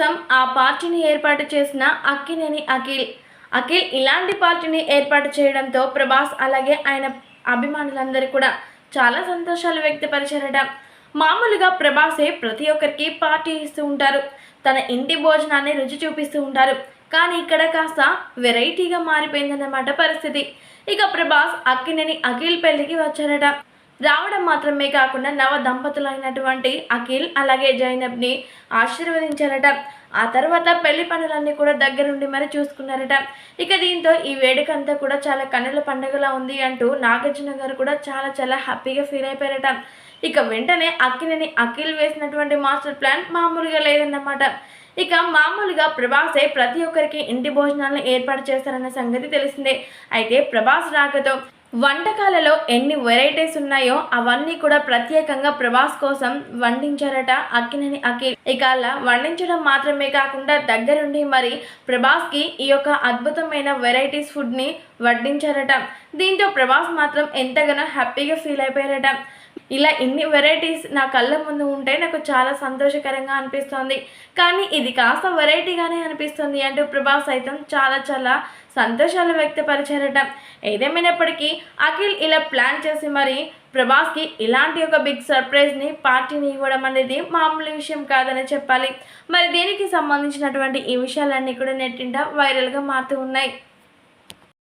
కోసం ఆ పార్టీని ఏర్పాటు చేసిన అక్కినేని అఖిల్. అఖిల్ ఇలాంటి పార్టీని ఏర్పాటు చేయడంతో ప్రభాస్ అలాగే ఆయన అభిమానులందరూ కూడా చాలా సంతోషాలు వ్యక్తపరిచారట. మామూలుగా ప్రభాసే ప్రతి ఒక్కరికి పార్టీ ఇస్తూ ఉంటారు. తన ఇంటి భోజనాన్ని రుచి చూపిస్తూ ఉంటారు. కానీ ఇక్కడ కాస్త వెరైటీగా మారిపోయిందన్నమాట పరిస్థితి. ఇక ప్రభాస్ అక్కినేని అఖిల్ పెళ్ళికి వచ్చారట. రావడం మాత్రమే కాకుండా నవ దంపతులైనటువంటి అఖిల్ అలాగే జైనబ్ని ఆశీర్వదించారట. ఆ తర్వాత పెళ్ళి పనులన్నీ కూడా దగ్గరుండి మరి చూసుకున్నారట. ఇక దీంతో ఈ వేడుక అంతా కూడా చాలా కన్నుల పండుగలా ఉంది అంటూ నాగార్జున గారు కూడా చాలా చాలా హ్యాపీగా ఫీల్ అయిపోయారట. ఇక వెంటనే అక్కినేని అఖిల్ వేసినటువంటి మాస్టర్ ప్లాన్ మామూలుగా లేదన్నమాట. ఇక మామూలుగా ప్రభాసే ప్రతి ఒక్కరికి ఇంటి భోజనాలను ఏర్పాటు చేస్తారన్న సంగతి తెలిసిందే. అయితే ప్రభాస్ రాకతో వంటకాలలో ఎన్ని వెరైటీస్ ఉన్నాయో అవన్నీ కూడా ప్రత్యేకంగా ప్రభాస్ కోసం వండించారట అక్కినని అఖిల్. ఇక అలా వండించడం మాత్రమే కాకుండా దగ్గరుండి మరి ప్రభాస్కి ఈ యొక్క అద్భుతమైన వెరైటీస్ ఫుడ్ని వడ్డించారట. దీంతో ప్రభాస్ మాత్రం ఎంతగానో హ్యాపీగా ఫీల్ అయిపోయారట. ఇలా ఇన్ని వెరైటీస్ నా కళ్ళ ముందు ఉంటే నాకు చాలా సంతోషకరంగా అనిపిస్తుంది. కానీ ఇది కాస్త వెరైటీగానే అనిపిస్తుంది అంటూ ప్రభాస్ సైతం చాలా చాలా సంతోషాలు వ్యక్తపరిచారట. ఏదేమైనప్పటికీ అఖిల్ ఇలా ప్లాన్ చేసి మరి ప్రభాస్కి ఇలాంటి ఒక బిగ్ సర్ప్రైజ్ని పార్టీని ఇవ్వడం అనేది మామూలు విషయం కాదని చెప్పాలి. మరి దీనికి సంబంధించినటువంటి ఈ విషయాలన్నీ కూడా నెట్టింట వైరల్గా మారుతూ ఉన్నాయి.